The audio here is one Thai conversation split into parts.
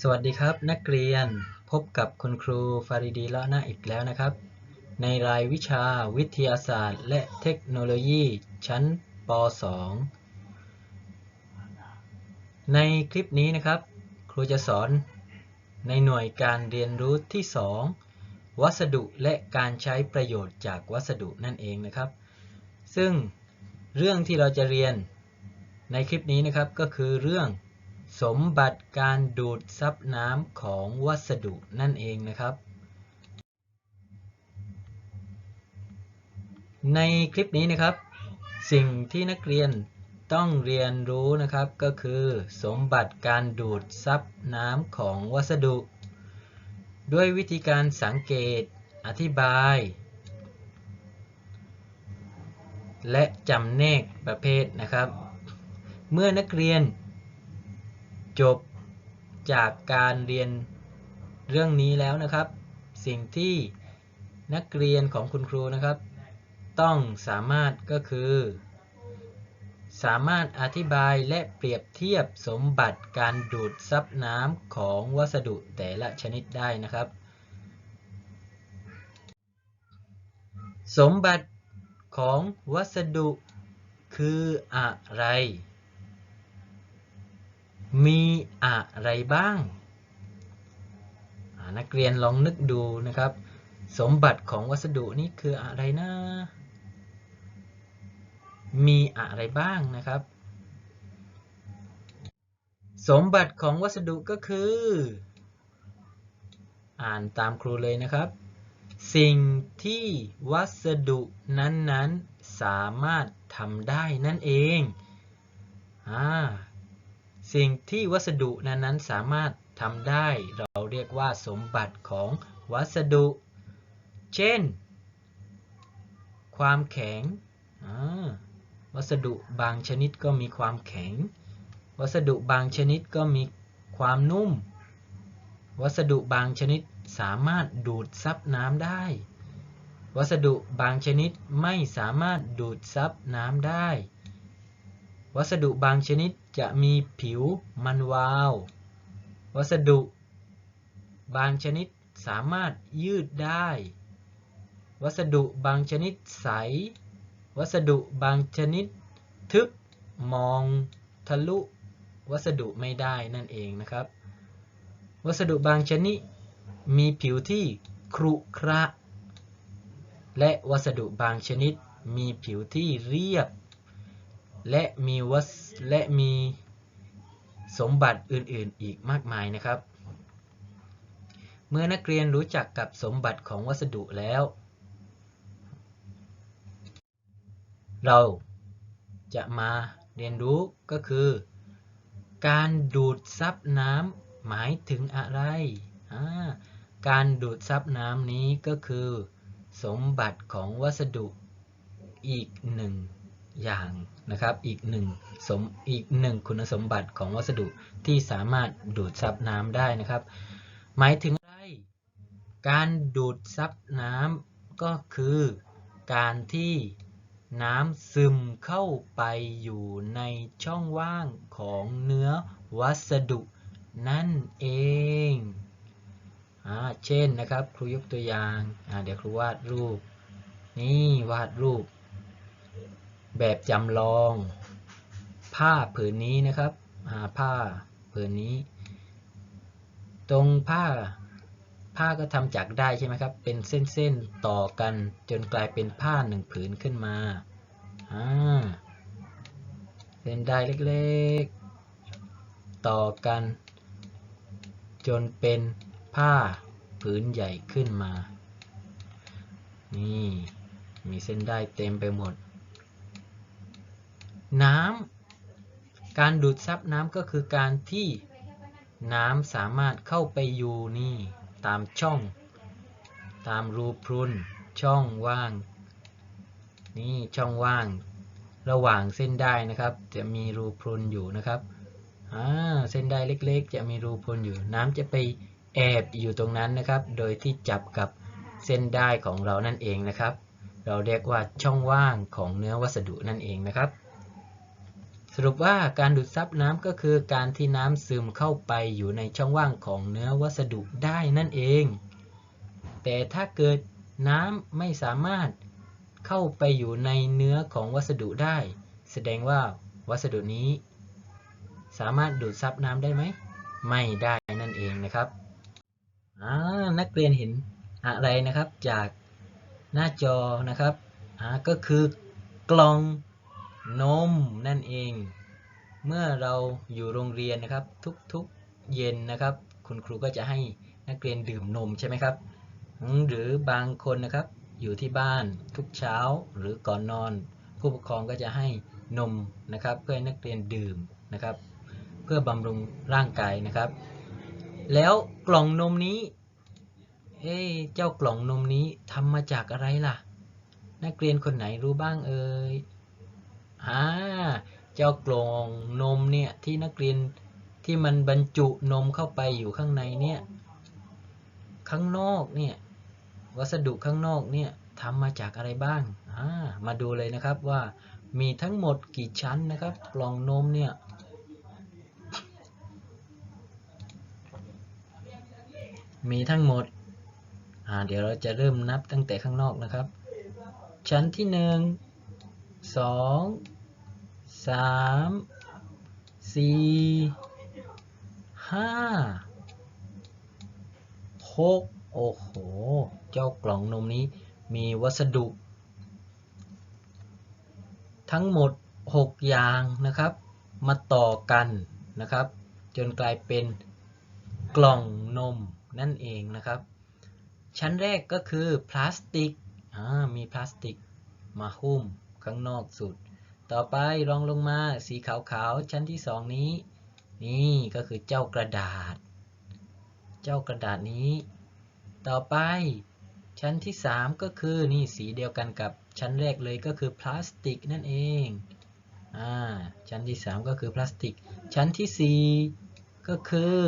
สวัสดีครับ นักเรียนพบกับคุณครูฟาริดีละหน้าอีกแล้วนะครับ ในรายวิชาวิทยาศาสตร์ และเทคโนโลยีชั้นป .2 ในคลิปนี้นะครับ ครูจะสอนในหน่วยการเรียนรู้ที่ 2 วัสดุและการใช้ประโยชน์จากวัสดุนั่นเองนะครับ ซึ่งเรื่องที่เราจะเรียนในคลิปนี้นะครับก็คือเรื่อง สมบัติการดูดซับน้ำของวัสดุนั่นเองนะครับ ในคลิปนี้นะครับ สิ่งที่นักเรียนต้องเรียนรู้นะครับก็คือ สมบัติการดูดซับน้ำของวัสดุ ด้วยวิธีการสังเกต อธิบาย และจำแนกประเภทนะครับ เมื่อนักเรียน จบจากการเรียนเรื่องนี้แล้วนะครับ สิ่งที่นักเรียนของคุณครูนะครับ ต้องสามารถก็คือ สามารถอธิบายและเปรียบเทียบสมบัติการดูดซับน้ำของวัสดุแต่ละชนิดได้นะครับ สมบัติของวัสดุคืออะไร มีอะไรบ้าง นักเรียนลองนึกดูนะครับ สมบัติของวัสดุนี่คืออะไรนะ มีอะไรบ้างนะครับ สมบัติของวัสดุก็คือ อ่านตามครูเลยนะครับ สิ่งที่วัสดุนั้นๆสามารถทำได้นั่นเองอ่า สิ่งที่วัสดุนั้นๆสามารถทำได้เราเรียกว่าสมบัติของวัสดุ เช่น ความแข็ง วัสดุบางชนิดก็มีความแข็ง วัสดุบางชนิดก็มีความนุ่ม วัสดุบางชนิดสามารถดูดซับน้ำได้ วัสดุบางชนิดไม่สามารถดูดซับน้ำได้ วัสดุบางชนิด จะมีผิวมันวาว วัสดุ บางชนิดสามารถยืดได้ วัสดุบางชนิดใส วัสดุบางชนิด ทึบ มอง ทะลุ วัสดุไม่ได้นั่นเองนะครับ วัสดุบางชนิด มีผิวที่ครุขระและวัสดุบางชนิดมีผิวที่เรียบ และมีวัสและมีสมบัติอื่นๆอีกมากมายนะครับ เมื่อนักเรียนรู้จักกับสมบัติของวัสดุแล้ว เราจะมาเรียนรู้ก็คือ การดูดซับน้ำหมายถึงอะไร การดูดซับน้ำนี้ก็คือ สมบัติของวัสดุอีกหนึ่ง อย่างนะครับอีกหนึ่งสมอีกหนึ่งคุณสมบัติของวัสดุที่สามารถดูดซับน้ำได้นะครับ หมายถึงอะไร การดูดซับน้ำก็คือการที่น้ำซึมเข้าไปอยู่ในช่องว่างของเนื้อวัสดุนั่นเองอ่าเช่นนะครับ ครูยกตัวอย่างอ่าเดี๋ยวครูวาดรูป นี่วาดรูป แบบจำลอง ผ้าผืนนี้นะครับผ้าผืนนี้ ตรงผ้าผ้าก็ทำจากได้ใช่ไหมครับ เป็นเส้นๆต่อกันจนกลายเป็นผ้าหนึ่งผืนขึ้นมาเส้นได้เล็กๆ ต่อกัน จนเป็นผ้าผืนใหญ่ขึ้นมา นี่ มีเส้นได้เต็มไปหมด น้ำการดูดซับน้ำก็คือการที่น้ำสามารถเข้าไปอยู่นี่ตามช่อง ตามรูพรุนช่องว่าง นี่ช่องว่าง ระหว่างเส้นได้นะครับ จะมีรูพรุนอยู่นะครับอ่าเส้นได้เล็กๆ จะมีรูพรุนอยู่ น้ำจะไปแอบอยู่ตรงนั้นนะครับ โดยที่จับกับเส้นได้ของเรานั่นเองนะครับ เราเรียกว่าช่องว่างของเนื้อวัสดุนั่นเองนะครับ สรุปว่าการดูดซับน้ำก็คือการที่น้ำซึมเข้าไปอยู่ในช่องว่างของเนื้อวัสดุได้นั่นเอง แต่ถ้าเกิดน้ำไม่สามารถเข้าไปอยู่ในเนื้อของวัสดุได้ แสดงว่าวัสดุนี้ สามารถดูดซับน้ำได้ไหม ไม่ได้นั่นเองนะครับนักเรียนเห็นอะไรนะครับจากหน้าจอนะครับก็คือกล่อง นมนั่นเอง เมื่อเราอยู่โรงเรียนนะครับ ทุกๆเย็นนะครับ คุณครูก็จะให้นักเรียนดื่มนมใช่ไหมครับ หรือบางคนนะครับอยู่ที่บ้านทุกเช้าหรือก่อนนอน ผู้ปกครองก็จะให้นมนะครับ เพื่อให้นักเรียนดื่มนะครับ เพื่อบำรุงร่างกายนะครับ แล้วกล่องนมนี้เอ๊ะเจ้ากล่องนมนี้ทำมาจากอะไรล่ะ นักเรียนคนไหนรู้บ้างเอ่ย เจ้ากล่องนมเนี่ยที่นักเรียนที่มันบรรจุนมเข้าไปอยู่ข้างในเนี่ยข้างนอกเนี่ยวัสดุข้างนอกเนี่ยทำมาจากอะไรบ้างามาดูเลยนะครับว่ามีทั้งหมดกี่ชั้นนะครับ กล่องนมเนี่ยมีทั้งหมดเดี๋ยวเราจะเริ่มนับตั้งแต่ข้างนอกนะครับ ชั้นที่หนึ่งสอง สามสี่ห้าหกโอ้โห เจ้ากล่องนมนี้มีวัสดุ ทั้งหมด 6 อย่างนะครับ มาต่อกันนะครับ จนกลายเป็นกล่องนมนั่นเองนะครับ ชั้นแรกก็คือพลาสติกมีพลาสติกมาหุ้มข้างนอกสุด ต่อไปรองลงมาสีขาวๆชั้นที่สองนี้ นี่ก็คือเจ้ากระดาษ เจ้ากระดาษนี้ ต่อไปชั้นที่สามก็คือนี่สีเดียวกันกับชั้นแรกเลยก็คือพลาสติกนั่นเองอ่าชั้นที่สามก็คือพลาสติก ชั้นที่สี่ก็คือ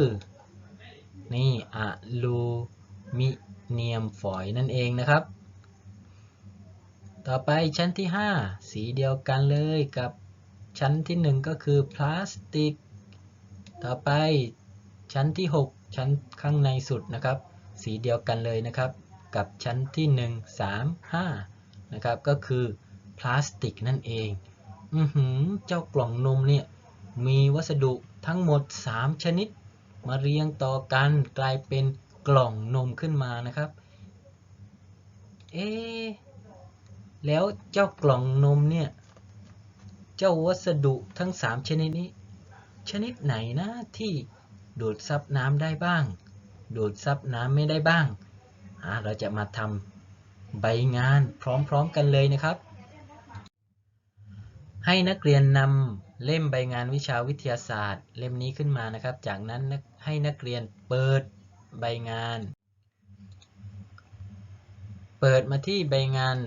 นี่อะลูมิเนียมฝอยนั่นเองนะครับ ต่อไปชั้นที่ 5 สีเดียวกันเลยกับชั้นที่ 1 ก็คือพลาสติก ต่อไปชั้นที่ 6 ชั้นข้างในสุดนะครับ สีเดียวกันเลยนะครับ กับชั้นที่ 1 3 5 นะครับก็คือพลาสติกนั่นเอง อือหือเจ้ากล่องนมเนี่ยมีวัสดุทั้งหมด 3 ชนิด มาเรียงต่อกันกลายเป็นกล่องนมขึ้นมานะครับ เอ๊ แล้วเจ้ากล่องนมเนี่ย เจ้าวัสดุทั้ง 3 ชนิดนี้ ชนิดไหนนะที่ดูดซับน้ำได้บ้าง ดูดซับน้ำไม่ได้บ้างอ่าเราจะมาทำใบงานพร้อมๆกันเลยนะครับ ให้นักเรียนนำเล่มใบงานวิชาวิทยาศาสตร์ เล่มนี้ขึ้นมานะครับ จากนั้นให้นักเรียนเปิดใบงาน เปิดมาที่ใบงาน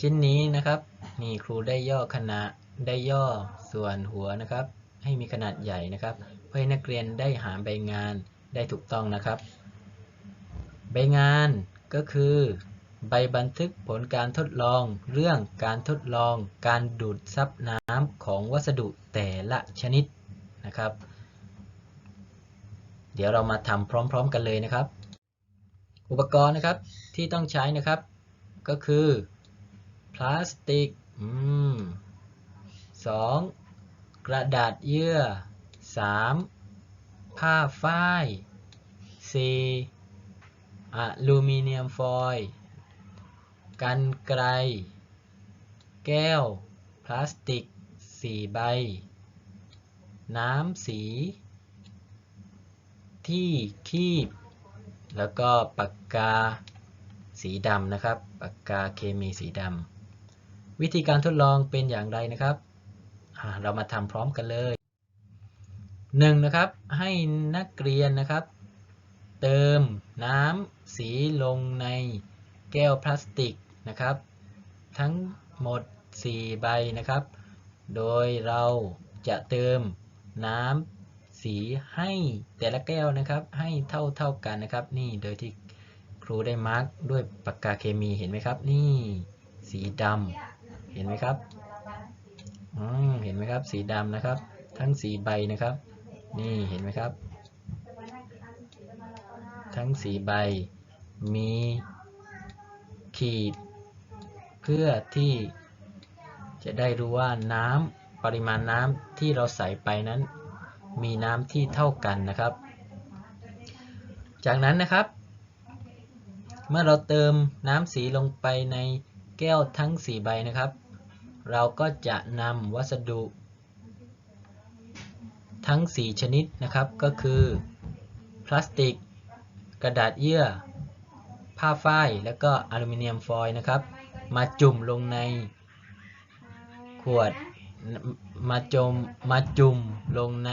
ชิ้นนี้นะครับนี่ครูได้ย่อขนาดได้ย่อส่วนหัวนะครับ ให้มีขนาดใหญ่นะครับ เพื่อให้นักเรียนได้หาใบงานได้ถูกต้องนะครับ ใบงานก็คือ ใบบันทึกผลการทดลอง เรื่องการทดลอง การดูดซับน้ำของวัสดุแต่ละชนิดนะครับ เดี๋ยวเรามาทำพร้อม ๆ กันเลยนะครับ อุปกรณ์นะครับที่ต้องใช้นะครับ ก็คือ พลาสติกอืมสองกระดาษเยื่อสามผ้าฝ้ายสี่อลูมิเนียมฟอยล์กันไกล แก้ว พลาสติก4ใบ น้ำสี ที่คีบ แล้วก็ปากกาสีดำนะครับ ปากกาเคมีสีดำ วิธีการทดลองเป็นอย่างไรนะครับเรามาทำพร้อมกันเลย 1. นะครับให้นักเรียนนะครับ เติมน้ำสีลงในแก้วพลาสติกนะครับ ทั้งหมด 4 ใบนะครับ โดยเราจะเติมน้ำสีให้แต่ละแก้วนะครับ ให้เท่าเท่ากันนะครับนี่โดยที่ครูได้มาร์กด้วยปากกาเคมีเห็นไหมครับ นี่สีดำ เห็นไหมครับอืมเห็นไหมครับ สีดำนะครับ ทั้งสีใบนะครับ นี่เห็นไหมครับ ทั้งสีใบ มีขีด เพื่อที่จะได้รู้ว่าน้ำปริมาณน้ำที่เราใส่ไปนั้น มีน้ำที่เท่ากันนะครับ จากนั้นนะครับ เมื่อเราเติมน้ำสีลงไปในแก้วทั้ง 4 ใบนะครับ เราก็จะนำวัสดุ ทั้ง 4 ชนิดนะครับก็คือ พลาสติก กระดาษเยื่อ ผ้าฝ้าย และก็อลูมิเนียมฟอยล์นะครับ มาจุ่มลงในขวดมาจมมาจุ่มลงใน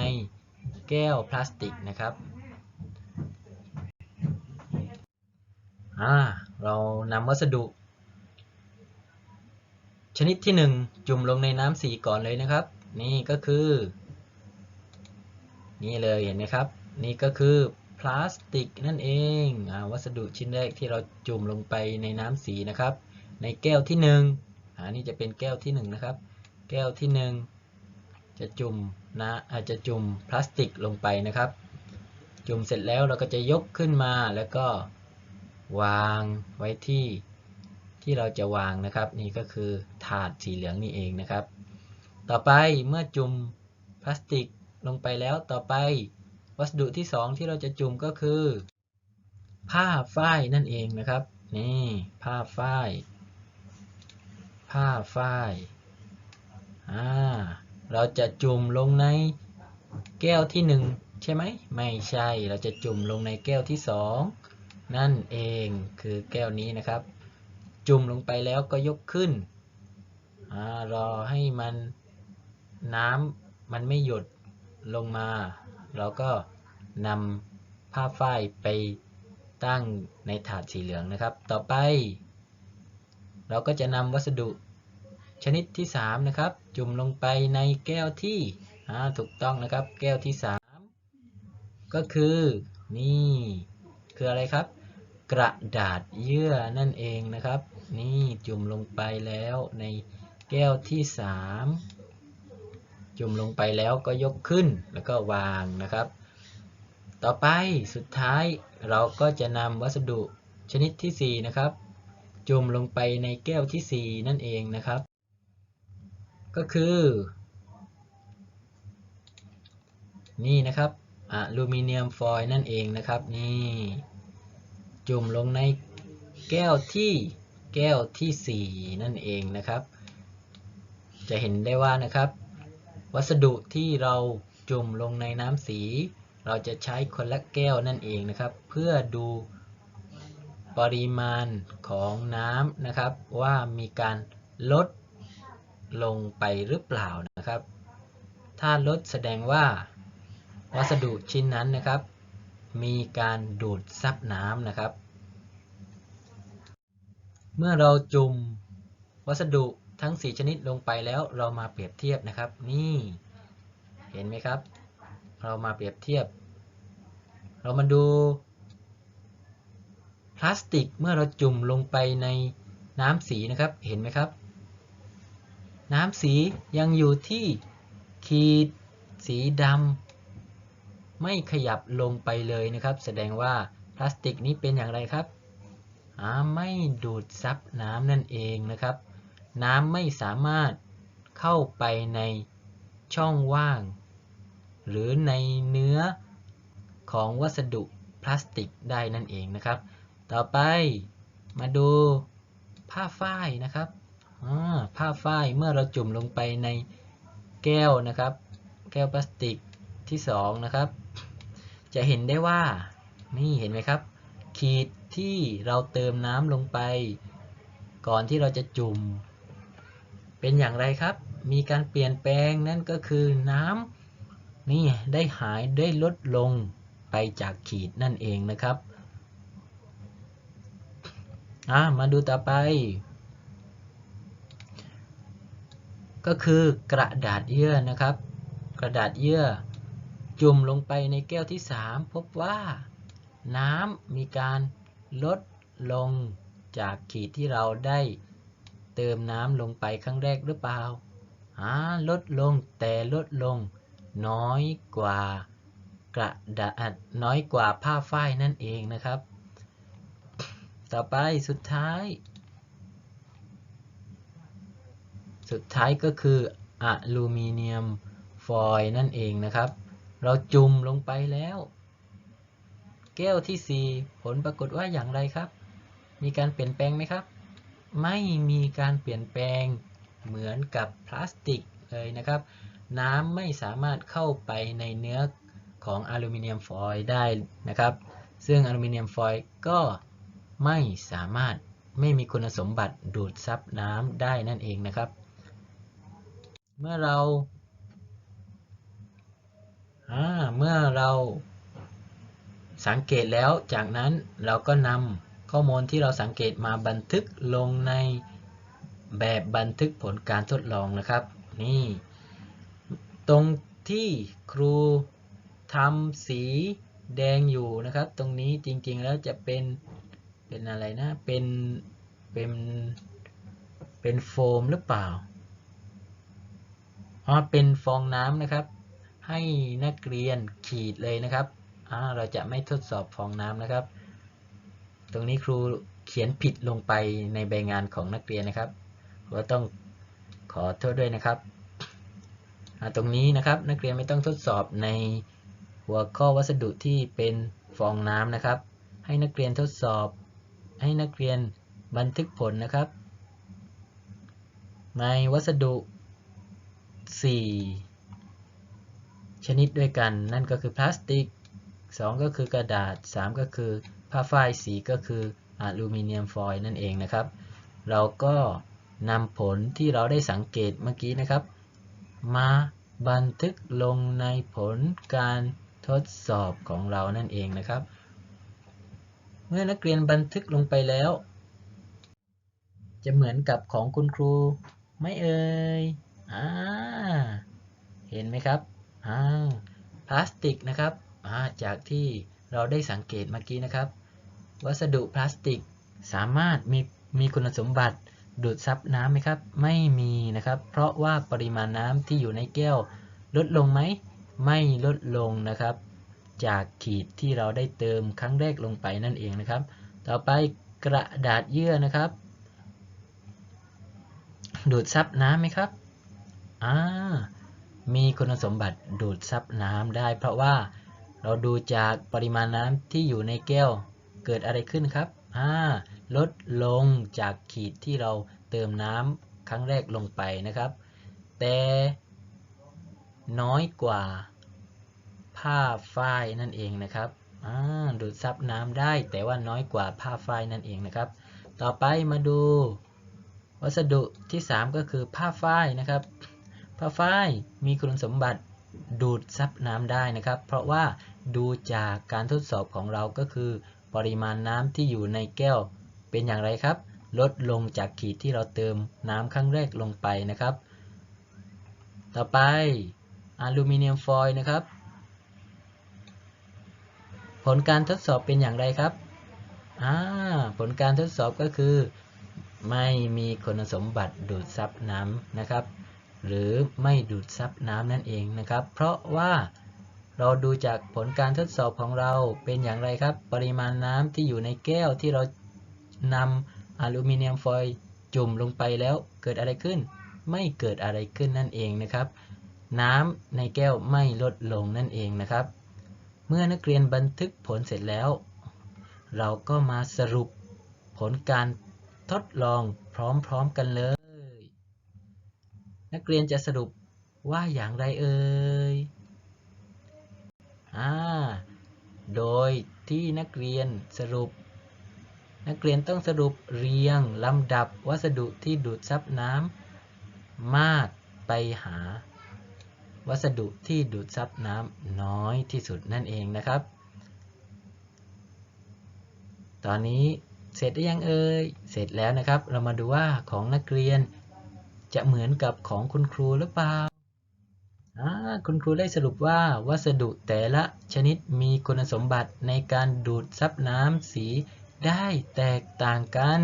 แก้วพลาสติกนะครับอ่าเรานำวัสดุ ชนิดที่ 1 จุ่มลงในน้ำสีก่อนเลยนะครับ นี่ก็คือ นี่เลยเห็นไหมครับ นี่ก็คือพลาสติกนั่นเองอวัสดุชิ้นแรกที่เราจุ่มลงไปในน้ำสีนะครับ ในแก้วที่1อ่านี่จะเป็นแก้วที่ 1 นะครับ แก้วที่ 1 จะจุ่มนะอาจจะจุ่มพลาสติกลงไปนะครับ จุ่มเสร็จแล้วเราก็จะยกขึ้นมาแล้วก็วางไว้ที่ ที่เราจะวางนะครับ นี่ก็คือถาดสีเหลืองนี่เองนะครับ ต่อไปเมื่อจุ่มพลาสติกลงไปแล้วต่อไป วัสดุที่ 2 ที่เราจะจุ่มก็คือ ผ้าฝ้ายนั่นเองนะครับ นี่ผ้าฝ้าย ผ้าฝ้ายอ่าเราจะจุ่มลงในแก้วที่ 1 ใช่ไหมไม่ใช่เราจะจุ่มลงในแก้วที่ 2 นั่นเองคือแก้วนี้นะครับ จุ่มลงไปแล้วก็ยกขึ้นอรอให้มันน้ำมันไม่หยดลงมา เราก็นำผ้าฝ้ายไปตั้งในถาดสีเหลืองนะครับ ต่อไป เราก็จะนำวัสดุชนิดที่ 3 นะครับ จุ่มลงไปในแก้วที่ถูกต้องนะครับ แก้วที่ 3 ก็คือนี่ คืออะไรครับ กระดาษเยื่อนั่นเองนะครับ นี่จุ่มลงไปแล้วในแก้วที่ 3 จุ่มลงไปแล้วก็ยกขึ้นแล้วก็วางนะครับ ต่อไปสุดท้ายเราก็จะนำวัสดุชนิดที่ 4 นะครับ จุ่มลงไปในแก้วที่ 4 นั่นเองนะครับ ก็คือ นี่นะครับอลูมิเนียมฟอยล์นั่นเองนะครับนี่ จุ่มลงในแก้วที่แก้วที่ 4 นั่นเองนะครับ จะเห็นได้ว่านะครับ วัสดุที่เราจุ่มลงในน้ำสี เราจะใช้คนละแก้วนั่นเองนะครับ เพื่อดูปริมาณของน้ำนะครับ ว่ามีการลดลงไปหรือเปล่านะครับ ถ้าลดแสดงว่าวัสดุชิ้นนั้นนะครับ มีการดูดซับน้ำนะครับ เมื่อเราจุ่มวัสดุทั้ง 4 ชนิดลงไปแล้วเรามาเปรียบเทียบนะครับ นี่ เห็นไหมครับ เรามาเปรียบเทียบ เรามาดูพลาสติกเมื่อเราจุ่มลงไปในน้ำสีนะครับ เห็นไหมครับ น้ำสียังอยู่ที่ขีดสีดำ ไม่ขยับลงไปเลยนะครับ แสดงว่าพลาสติกนี้เป็นอย่างไรครับไม่ดูดซับน้ำนั่นเองนะครับ น้ำไม่สามารถเข้าไปในช่องว่าง หรือในเนื้อของวัสดุพลาสติกได้นั่นเองนะครับ ต่อไปมาดูผ้าฝ้ายนะครับผ้าฝ้ายเมื่อเราจุ่มลงไปในแก้วนะครับ แก้วพลาสติกที่2นะครับ จะเห็นได้ว่า นี่เห็นไหมครับ ขีดที่เราเติมน้ำลงไป ก่อนที่เราจะจุ่ม เป็นอย่างไรครับ มีการเปลี่ยนแปลงนั่นก็คือน้ำนี่ได้หายได้ลดลงไปจากขีดนั่นเองนะครับมาดูต่อไป ก็คือกระดาษเยื่อนะครับ กระดาษเยื่อ จุ่มลงไปในแก้วที่ 3 พบว่า น้ำมีการลดลงจากขีดที่เราได้เติมน้ำลงไปครั้งแรกหรือเปล่าอ่าลดลงแต่ลดลง น้อยกว่ากระดาษน้อยกว่าผ้าฝ้ายนั่นเองนะครับ ต่อไปสุดท้าย สุดท้ายก็คืออลูมิเนียมฟอยล์นั่นเองนะครับ เราจุ่มลงไปแล้ว แก้วที่ 4 ผลปรากฏว่าอย่างไรครับ มีการเปลี่ยนแปลงไหมครับ ไม่มีการเปลี่ยนแปลงเหมือนกับพลาสติกเลยนะครับ น้ำไม่สามารถเข้าไปในเนื้อของอลูมิเนียมฟอยล์ได้นะครับ ซึ่งอลูมิเนียมฟอยล์ก็ไม่สามารถไม่มีคุณสมบัติดูดซับน้ำได้นั่นเองนะครับ เมื่อเรา เมื่อเราสังเกตแล้วจากนั้นเราก็นำข้อมูลที่เราสังเกตมาบันทึกลงในแบบบันทึกผลการทดลองนะครับ นี่ ตรงที่ครูทำสีแดงอยู่นะครับ ตรงนี้จริงๆแล้วจะเป็นเป็นอะไรนะ เป็นเป็นเป็นโฟมหรือเปล่าอ๋อเป็นฟองน้ำนะครับ ให้นักเรียนขีดเลยนะครับ เราจะไม่ทดสอบฟองน้ำนะครับ ตรงนี้ครูเขียนผิดลงไปในใบงานของนักเรียนนะครับก็ต้องขอโทษด้วยนะครับ ตรงนี้นะครับนักเรียนไม่ต้องทดสอบในหัวข้อวัสดุที่เป็นฟองน้ำนะครับ ให้นักเรียนทดสอบ ให้นักเรียนบันทึกผลนะครับ ในวัสดุ4 ชนิดด้วยกัน นั่นก็คือพลาสติก 2 ก็คือกระดาษ 3 ก็คือผ้าฝ้ายสีก็คืออลูมิเนียมฟอยล์นั่นเองนะครับ เราก็นำผลที่เราได้สังเกตเมื่อกี้นะครับ มาบันทึกลงในผลการทดสอบของเรานั่นเองนะครับ เมื่อนักเรียนบันทึกลงไปแล้ว จะเหมือนกับของคุณครูไม่เอ่ยอ่าเห็นไหมครับ พลาสติกนะครับอ่าจากที่เราได้สังเกตเมื่อกี้นะครับ วัสดุพลาสติกสามารถมีมีคุณสมบัติดูดซับน้ำไหมครับ ไม่มีนะครับ เพราะว่าปริมาณน้ำที่อยู่ในแก้วลดลงไหม ไม่ลดลงนะครับ จากขีดที่เราได้เติมครั้งแรกลงไปนั่นเองนะครับ ต่อไปกระดาษเยื่อนะครับ ดูดซับน้ำไหมครับ อ่า มีคุณสมบัติดูดซับน้ำได้ เพราะว่าเราดูจากปริมาณน้ำที่อยู่ในแก้ว เกิดอะไรขึ้นครับอ่าลดลงจากขีดที่เราเติมน้ำครั้งแรกลงไปนะครับ แต่น้อยกว่าผ้าฝ้ายนั่นเองนะครับดูดซับน้ำได้แต่ว่าน้อยกว่าผ้าฝ้ายนั่นเองนะครับ ต่อไปมาดู วัสดุที่ 3 ก็คือผ้าฝ้ายนะครับ ผ้าฝ้ายมีคุณสมบัติดูดซับน้ำได้นะครับ เพราะว่าดูจากการทดสอบของเราก็คือ ปริมาณน้ำที่อยู่ในแก้วเป็นอย่างไรครับ ลดลงจากขีดที่เราเติมน้ำครั้งแรกลงไปนะครับ ต่อไปอลูมิเนียมฟอยล์นะครับ ผลการทดสอบเป็นอย่างไรครับผลการทดสอบก็คือ ไม่มีคุณสมบัติดูดซับน้ำนะครับ หรือไม่ดูดซับน้ำนั่นเองนะครับ เพราะว่าเราดูจากผลการทดสอบของเราเป็นอย่างไรครับ ปริมาณน้ำที่อยู่ในแก้วที่เรานำอลูมิเนียมฟอยล์จุ่มลงไปแล้วเกิดอะไรขึ้น ไม่เกิดอะไรขึ้นนั่นเองนะครับ น้ำในแก้วไม่ลดลงนั่นเองนะครับ เมื่อนักเรียนบันทึกผลเสร็จแล้ว เราก็มาสรุปผลการทดลองพร้อมๆกันเลย กเรียนจะสรุปว่าอย่างไรเอ่ยอ่าโดยที่นักเรียนสรุป นักเรียนต้องสรุปเรียงลำดับวัสดุที่ดูดซับน้ำมากไปหา วัสดุที่ดูดซับน้ำน้อยที่สุดนั่นเองนะครับ ตอนนี้เสร็จหรือยังเอ่ย เสร็จแล้วนะครับ เรามาดูว่าของนักเรียน จะเหมือนกับของคุณครูหรือเปล่า คุณครูได้สรุปว่าวัสดุแต่ละชนิดมีคุณสมบัติในการดูดซับน้ำสีได้แตกต่างกัน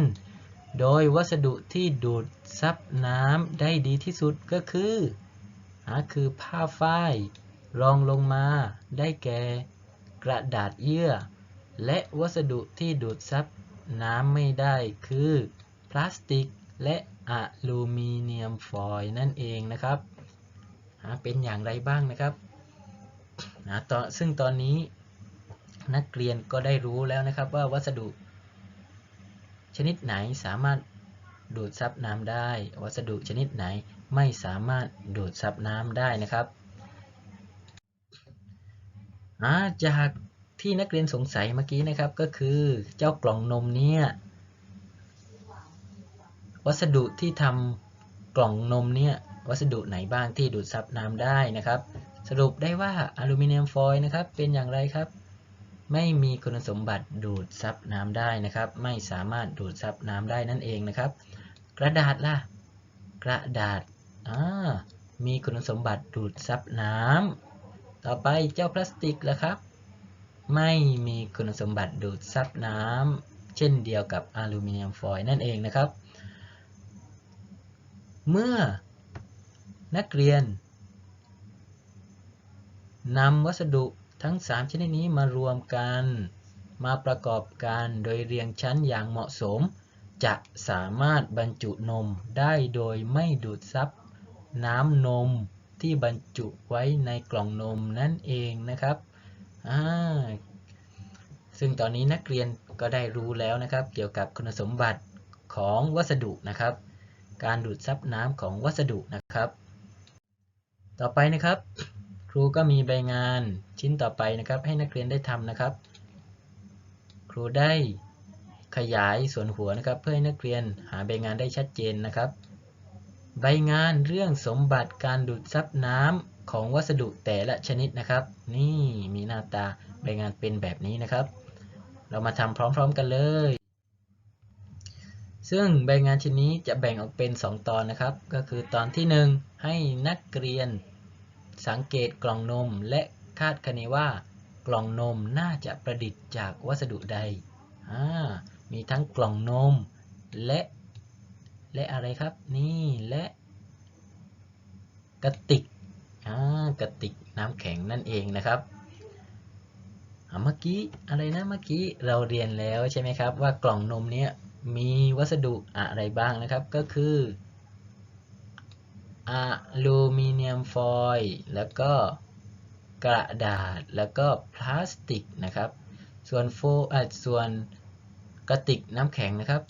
โดยวัสดุที่ดูดซับน้ำได้ดีที่สุดก็คือคือผ้าฝ้ายรองลงมาได้แก่กระดาษเยื่อ และวัสดุที่ดูดซับน้ำไม่ได้คือ พลาสติก และอลูมิเนียมฟอยล์นั่นเองนะครับเป็นอย่างไรบ้างนะครับอ่าตอนซึ่งตอนนี้นักเรียนก็ได้รู้แล้วนะครับว่าวัสดุ ชนิดไหนสามารถดูดซับน้ำได้ วัสดุชนิดไหนไม่สามารถดูดซับน้ำได้นะครับจากที่นักเรียนสงสัยเมื่อกี้นะครับก็คือเจ้ากล่องนมเนี่ย วัสดุที่ทำกล่องนมเนี่ยวัสดุไหนบ้างที่ดูดซับน้ำได้นะครับ สรุปได้ว่าอลูมิเนียมฟอยล์นะครับเป็นอย่างไรครับ ไม่มีคุณสมบัติดูดซับน้ำได้นะครับ ไม่สามารถดูดซับน้ำได้นั่นเองนะครับ กระดาษล่ะ กระดาษอ่ามีคุณสมบัติดูดซับน้ำต่อไปเจ้าพลาสติกล่ะครับ ไม่มีคุณสมบัติดูดซับน้ำเช่นเดียวกับอลูมิเนียมฟอยล์นั่นเองนะครับ เมื่อนักเรียนนำวัสดุทั้ง 3 ชนิดนี้มารวมกัน มาประกอบกันโดยเรียงชั้นอย่างเหมาะสม จะสามารถบรรจุนมได้โดยไม่ดูดซับน้ำนมที่บรรจุไว้ในกล่องนมนั่นเองนะครับซึ่งตอนนี้นักเรียนก็ได้รู้แล้วนะครับ เกี่ยวกับคุณสมบัติของวัสดุนะครับ การดูดซับน้ำของวัสดุนะครับ ต่อไปนะครับ ครูก็มีใบงานชิ้นต่อไปนะครับ ให้นักเรียนได้ทำนะครับ ครูได้ขยายส่วนหัวนะครับ เพื่อให้นักเรียนหาใบงานได้ชัดเจนนะครับ ใบงานเรื่องสมบัติการดูดซับน้ำของวัสดุแต่ละชนิดนะครับ นี่มีหน้าตาใบงานเป็นแบบนี้นะครับ เรามาทำพร้อมๆกันเลย ซึ่งใบงานชิ้นนี้จะแบ่งออกเป็น 2 ตอนนะครับ ก็คือตอนที่ 1 ให้นักเรียนสังเกตกล่องนม และคาดคะเนว่ากล่องนมน่าจะประดิษฐ์จากวัสดุใดอ่ามีทั้งกล่องนม และ และอะไรครับ นี่และกระติกอ่ากระติกน้ำแข็งนั่นเองนะครับเมื่อกี้อะไรนะเมื่อกี้เราเรียนแล้วใช่ไหมครับว่ากล่องนมเนี้ย มีวัสดุอะไรบ้างนะครับ ก็คืออลูมิเนียมฟอยล์แล้วก็กระดาษแล้วก็พลาสติกนะครับ ส่วนโฟส่วนกระติกน้ำแข็งนะครับ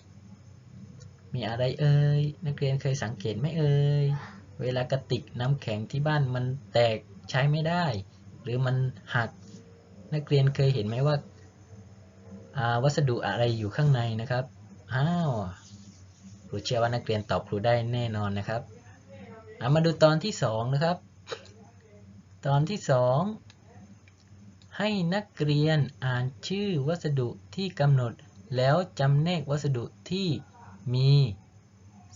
มีอะไรเอ่ยนักเรียนเคยสังเกตไหมเอ่ยเวลากระติกน้ำแข็งที่บ้านมันแตกใช้ไม่ได้ หรือมันหักนักเรียนเคยเห็นไหมว่าวัสดุอะไรอยู่ข้างในนะครับ อ้าวครูเชื่อว่านักเรียนตอบครูได้แน่นอนนะครับามาดูตอนที่สองนะครับ ตอนที่สองให้นักเรียนอ่านชื่อวัสดุที่กำหนด แล้วจำแนกวัสดุที่มี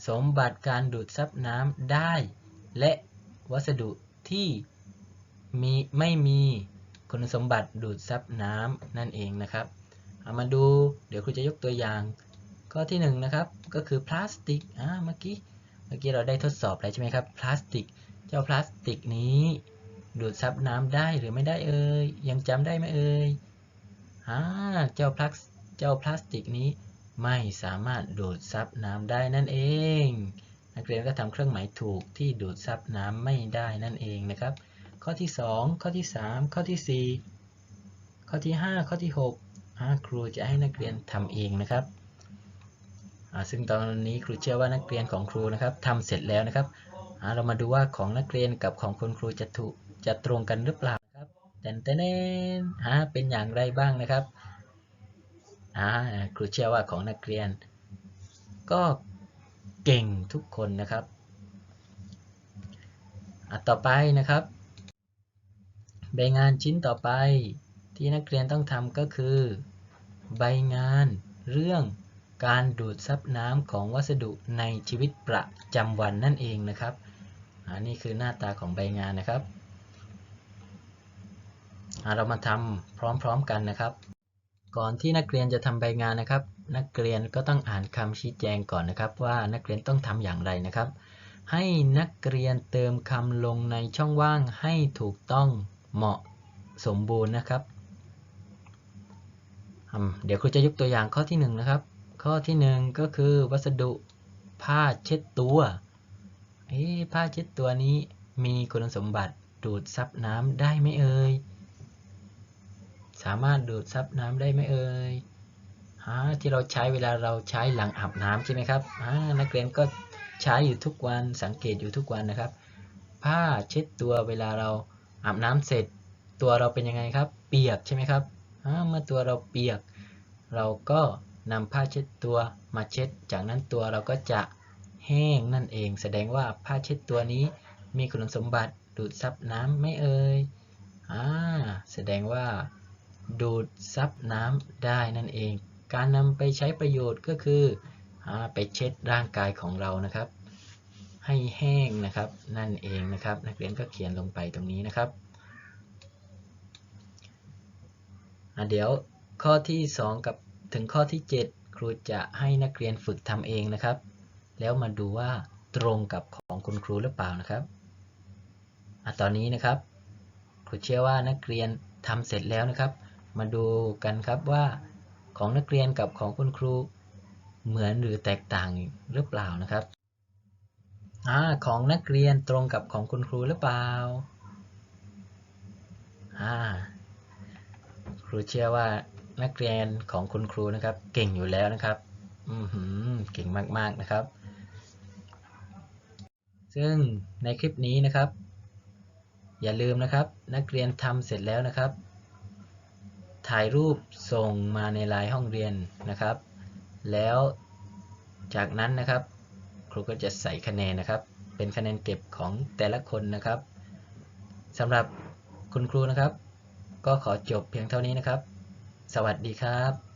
สมบัติการดูดซับน้ำได้ และวัสดุที่มีไม่มีคุณสมบัติดูดซับน้ำนั่นเองนะครับ เอามาดูเดี๋ยวครูจะยกตัวอย่าง ข้อที่1นนะครับก็คือพลาสติกอ่าเมื่อกี้เมื่อกี้เราได้ทดสอบอะไรใช่ไหมครับพลาสติก เจ้าพลาสติกนี้ดูดซับน้ำได้หรือไม่ได้เอ่ยยังจำได้ไหมเอ่ยอ่าเจ้าพลาสเจ้าพลาสติกนี้ไม่สามารถดูดซับน้ำได้นั่นเอง นักเรียนก็ทำเครื่องหมายถูกที่ดูดซับน้ำไม่ได้นั่นเองนะครับ ข้อที่ 2 ข้อที่ 3 ข้อที่ 4 ข้อที่ 5 ข้อที่6ครูจะให้นักเรียนทำเองนะครับ ซึ่งตอนนี้ครูเชื่อว่านักเรียนของครูนะครับทำเสร็จแล้วนะครับ เรามาดูว่าของนักเรียนกับของคุณครูจะถูกจะตรงกันหรือเปล่าครับแต่แต่เน้นเป็นอย่างไรบ้างนะครับครูเชื่อว่าของนักเรียน ก็เก่งทุกคนนะครับต่อไปนะครับใบงานชิ้นต่อไปที่นักเรียนต้องทำก็คือ ใบงานเรื่อง การดูดซับน้ำของวัสดุในชีวิตประจำวันนั่นเองนะครับอันนี้คือหน้าตาของใบงานนะครับ เรามาทำพร้อมๆกันนะครับ ก่อนที่นักเรียนจะทำใบงานนะครับ นักเรียนก็ต้องอ่านคำชี้แจงก่อนนะครับ ว่านักเรียนต้องทำอย่างไรนะครับ ให้นักเรียนเติมคำลงในช่องว่างให้ถูกต้องเหมาะสมบูรณ์นะครับ เดี๋ยวครูจะยกตัวอย่างข้อที่หนึ่งนะครับ ข้อที่หนึ่งก็คือวัสดุผ้าเช็ดตัวเอ๊ผ้าเช็ดตัวนี้มีคุณสมบัติดูดซับน้ำได้ไหมเอ่ยสามารถดูดซับน้ำได้ไหมเอ่ยฮะที่เราใช้เวลาเราใช้หลังอาบน้ำใช่ไหมครับอ่านักเรียนก็ใช้อยู่ทุกวันสังเกตอยู่ทุกวันนะครับ ผ้าเช็ดตัวเวลาเราอาบน้ำเสร็จ ตัวเราเป็นยังไงครับ เปียกใช่ไหมครับเมื่อตัวเราเปียก เราก็ นำผ้าเช็ดตัวมาเช็ด จากนั้นตัวเราก็จะแห้งนั่นเอง แสดงว่าผ้าเช็ดตัวนี้มีคุณสมบัติดูดซับน้ำไม่เอ่ยอ่าแสดงว่า ดูดซับน้ำได้นั่นเอง การนำไปใช้ประโยชน์ก็คืออาไปเช็ดร่างกายของเรานะครับ ให้แห้งนะครับนั่นเองนะครับ นักเรียนก็เขียนลงไปตรงนี้นะครับอะเดี๋ยวข้อที่ 2 กับ ถึงข้อที่ 7 ครูจะให้นักเรียนฝึกทำเองนะครับ แล้วมาดูว่าตรงกับของคุณครูหรือเปล่านะครับอตอนนี้นะครับ ครูเชื่อว่านักเรียนทำเสร็จแล้วนะครับ มาดูกันครับว่าของนักเรียนกับของคุณครูเหมือนหรือแตกต่างหรือเปล่านะครับอของนักเรียนตรงกับของคุณครูหรือเปล่าครูเชื่อว่า นักเรียนของคุณครูนะครับ เก่งอยู่แล้วนะครับอือหือเก่งมากๆนะครับ ซึ่งในคลิปนี้นะครับ อย่าลืมนะครับ นักเรียนทำเสร็จแล้วนะครับ ถ่ายรูปส่งมาในไลน์ห้องเรียนนะครับ แล้วจากนั้นนะครับ ครูก็จะใส่คะแนนนะครับ เป็นคะแนนเก็บของแต่ละคนนะครับสำหรับคุณครูนะครับ ก็ขอจบเพียงเท่านี้นะครับ สวัสดีครับ